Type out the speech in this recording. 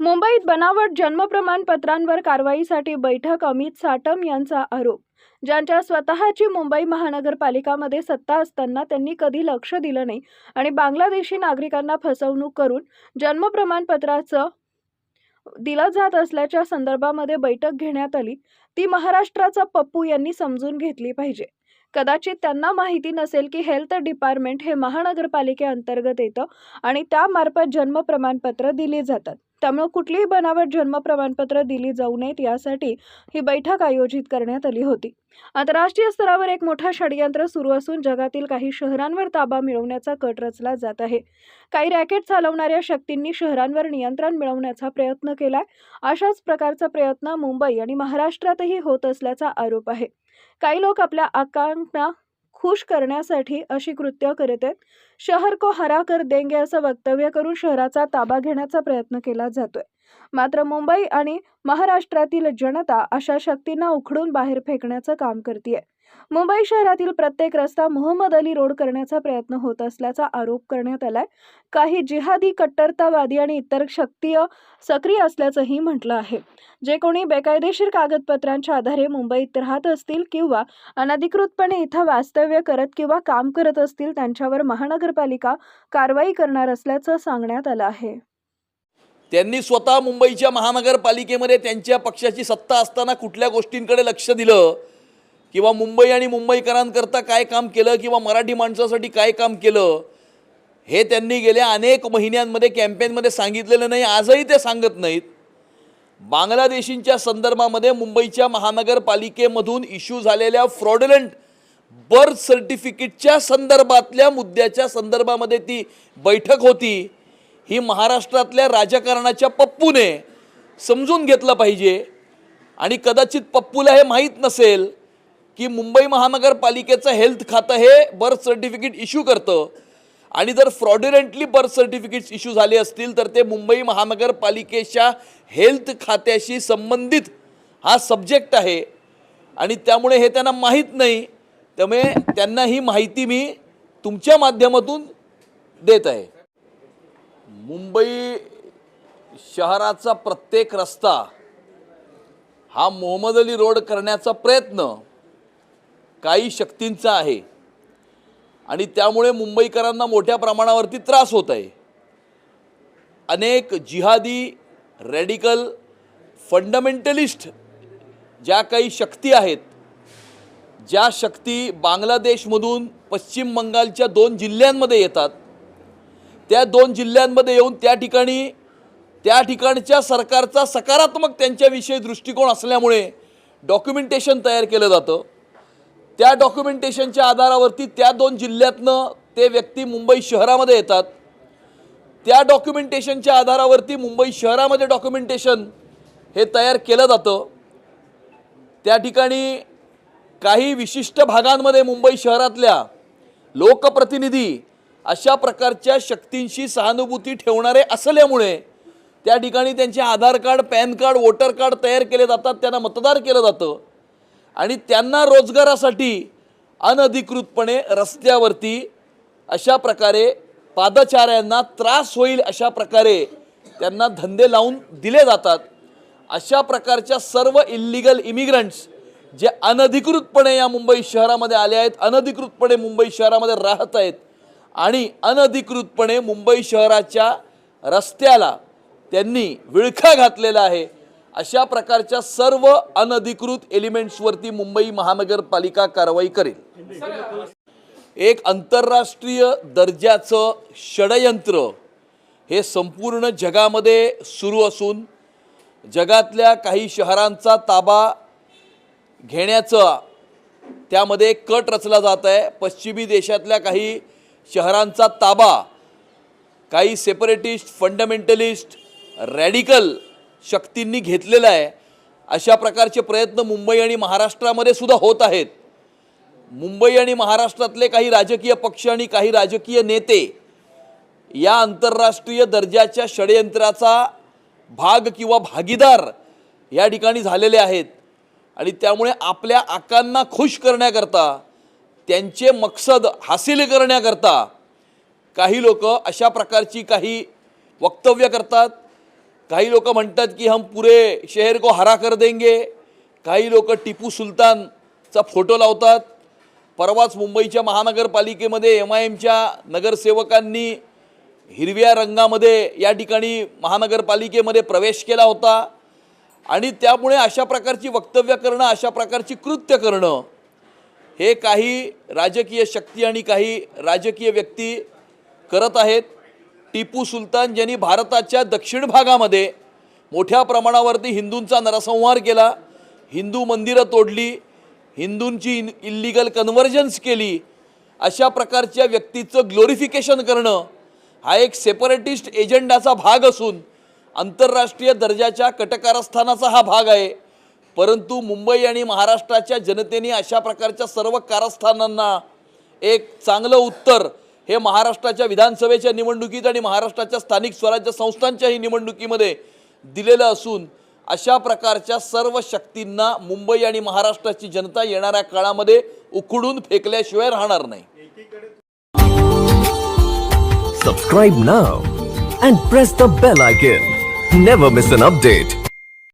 मुंबईत बनावट जन्म प्रमाणपत्रांवर कारवाईसाठी बैठक अमित साटम यांचा आरोप. ज्यांच्या स्वतःची मुंबई महानगरपालिकामध्ये सत्ता असताना त्यांनी कधी लक्ष दिलं नाही आणि बांगलादेशी नागरिकांना फसवणूक करून जन्म प्रमाणपत्राचं दिलं जात असल्याच्या संदर्भामध्ये बैठक घेण्यात आली ती महाराष्ट्राचा पप्पू यांनी समजून घेतली पाहिजे. कदाचित त्यांना माहिती नसेल की हेल्थ डिपार्टमेंट हे महानगरपालिकेअंतर्गत येतं आणि त्यामार्फत जन्म प्रमाणपत्र दिली जातात. त्यामुळे कुठलीही बनावट जन्म प्रमाणपत्र दिली जाऊ नयेत यासाठी ही बैठक आयोजित करण्यात आली होती. आंतरराष्ट्रीय स्तरावर एक मोठा षडयंत्र सुरू असून जगातील काही शहरांवर ताबा मिळवण्याचा कट रचला जात आहे. काही रॅकेट चालवणाऱ्या शक्तींनी शहरांवर नियंत्रण मिळवण्याचा प्रयत्न केलाय. अशाच प्रकारचा प्रयत्न मुंबई आणि महाराष्ट्रातही होत असल्याचा आरोप आहे. काही लोक आपल्या आकांक्षा खुश करण्यासाठी अशी कृत्य करत आहेत. शहर को हरा कर देंगे असं वक्तव्य करून शहराचा ताबा घेण्याचा प्रयत्न केला जातोय. मात्र मुंबई आणि महाराष्ट्रातील जनता अशा शक्तींना उखडून बाहेर फेकण्याचं काम करते मुंबई शहरातील प्रत्येक रस्ता मोहम्मद अली रोड करण्याचा प्रयत्न होत असल्याचा आरोप करण्यात आलाय. काही जिहादी कट्टरतावादी आणि इतर शक्तीय सक्रिय असल्याचंही म्हटलं आहे. जे कोणी बेकायदेशीर कागदपत्रांच्या आधारे मुंबईत राहत असतील किंवा अनधिकृतपणे इथं वास्तव्य करत किंवा काम करत असतील त्यांच्यावर महानगरपालिका कारवाई करणार असल्याचं सांगण्यात आलं आहे. त्यांनी स्वतः मुंबईच्या महानगरपालिकेमध्ये त्यांच्या पक्षाची सत्ता असताना कुठल्या गोष्टींकडे लक्ष दिलं? किंवा मुंबई आणि मुंबईकरांकरता काय काम केलं? किंवा मराठी माणसासाठी काय काम केलं? हे त्यांनी गेल्या अनेक महिन्यांमध्ये कॅम्पेनमध्ये सांगितलेलं नाही आजही ते सांगत नाहीत. बांगलादेशींच्या संदर्भामध्ये मुंबईच्या महानगरपालिकेमधून इश्यू झालेल्या फ्रॉडलंट बर्थ सर्टिफिकेटच्या संदर्भातल्या मुद्द्याच्या संदर्भामध्ये ती बैठक होती. ही महाराष्ट्रातल्या राजकारणाच्या पप्पूने समजून घेतलं पाहिजे. आणि कदाचित पप्पूला हे माहीत नसेल की मुंबई महानगरपालिकेचं हेल्थ खातं हे बर्थ सर्टिफिकेट इश्यू करतं. आणि जर फ्रॉड्युलंटली बर्थ सर्टिफिकेट्स इश्यू झाले असतील तर ते मुंबई महानगरपालिकेच्या हेल्थ खात्याशी संबंधित हा सब्जेक्ट आहे. आणि त्यामुळे हे त्यांना माहीत नाही. त्यामुळे त्यांना ही माहिती मी तुमच्या माध्यमातून देत आहे. मुंबई शहराचा प्रत्येक रस्ता हा मोहम्मद अली रोड करण्याचा प्रयत्न काही शक्तींचा आहे. आणि त्यामुळे मुंबईकरांना मोठ्या प्रमाणावरती त्रास होत आहे. अनेक जिहादी रॅडिकल फंडमेंटलिस्ट ज्या काही शक्ती आहेत ज्या शक्ती बांगलादेशमधून पश्चिम बंगालच्या दोन जिल्ह्यांमध्ये येतात त्या दोन जिल्ह्यांमध्ये येऊन त्या ठिकाणी त्या ठिकाणच्या सरकारचा सकारात्मक त्यांच्याविषयी दृष्टिकोन असल्यामुळे डॉक्युमेंटेशन तयार केलं जातं. त्या डॉक्युमेंटेशनच्या आधारावरती त्या दोन जिल्ह्यातनं ते व्यक्ती मुंबई शहरामध्ये येतात. त्या डॉक्युमेंटेशनच्या आधारावरती मुंबई शहरामध्ये डॉक्युमेंटेशन हे तयार केलं जातं. त्या ठिकाणी काही विशिष्ट भागांमध्ये मुंबई शहरातल्या लोकप्रतिनिधी अशा प्रकारच्या शक्तींशी सहानुभूती ठेवणारे असल्यामुळे त्या ठिकाणी त्यांचे Aadhaar card PAN card voter card तयार केले जातात त्यांना मतदार केलं जातं. आणि त्यांना रोजगारासाठी अनधिकृतपणे रस्त्यावरती अशा प्रकारे पादचाऱ्यांना त्रास होईल अशा प्रकारे त्यांना धंदे लावून दिले जातात. अशा प्रकारच्या सर्व इल्लिगल इमिग्रंट्स जे अनधिकृतपणे या मुंबई शहरामध्ये आले आहेत अनधिकृतपणे मुंबई शहरामध्ये राहत आहेत आणि अनधिकृतपणे मुंबई शहराच्या रस्त्याला त्यांनी विळखा घातलेला आहे. अशा प्रकारच्या सर्व अनधिकृत एलिमेंट्सवरती मुंबई महानगरपालिका कारवाई करेल. एक आंतरराष्ट्रीय दर्जाचं षडयंत्र हे संपूर्ण जगामध्ये सुरू असून जगातल्या काही शहरांचा ताबा घेण्याचा त्यामध्ये कट रचला जात आहे. पश्चिमी देशातल्या काही शहरांचा ताबा काही सेपरेटिस्ट फंडमेंटलिस्ट रॅडिकल शक्तींनी घेतलेला आहे. अशा प्रकारचे प्रयत्न मुंबई आणि महाराष्ट्रामध्ये सुद्धा होत आहेत. मुंबई आणि महाराष्ट्रातले काही राजकीय पक्ष आणि काही राजकीय नेते या आंतरराष्ट्रीय दर्जाच्या षडयंत्राचा भाग किंवा भागीदार या ठिकाणी झालेले आहेत. आणि त्यामुळे आपल्या आकांना खुश करण्याकरता त्यांचे मकसद हासिल करण्याकरता काही लोक अशा प्रकारची काही वक्तव्य करतात. काही लोक म्हणतात की हम पुरे शहर को हरा कर देंगे. काही लोक टिपू सुलतानचा फोटो लावतात. परवाच मुंबईच्या महानगरपालिकेमध्ये एम आय एमच्या नगरसेवकांनी हिरव्या रंगामध्ये या ठिकाणी महानगरपालिकेमध्ये प्रवेश केला होता. आणि त्यामुळे अशा प्रकारची वक्तव्य करणं अशा प्रकारची कृत्य करणं हे काही राजकीय शक्ती आणि काही राजकीय व्यक्ती करत आहेत. टिपू सुलतान ज्यांनी भारताच्या दक्षिण भागामध्ये मोठ्या प्रमाणावरती हिंदूंचा नरसंहार केला. हिंदू मंदिरं तोडली. हिंदूंची इन इल्लिगल कन्व्हर्जन्स केली. अशा प्रकारच्या व्यक्तीचं ग्लोरिफिकेशन करणं हा एक सेपरेटिस्ट एजेंडाचा भाग असून आंतरराष्ट्रीय दर्जाच्या कटकारस्थानाचा हा भाग आहे. परंतु मुंबई आणि महाराष्ट्राच्या जनतेने अशा प्रकारच्या सर्व कारस्थानांना एक चांगलं उत्तर हे महाराष्ट्राच्या विधानसभेच्या निवडणुकीत आणि महाराष्ट्राच्या स्थानिक स्वराज्य संस्थांच्याही निवडणुकीमध्ये दिलेलं असून अशा प्रकारच्या सर्व शक्तींना मुंबई आणि महाराष्ट्राची जनता येणाऱ्या काळामध्ये उखडून फेकल्याशिवाय राहणार नाही. Subscribe now and press the bell icon never miss an update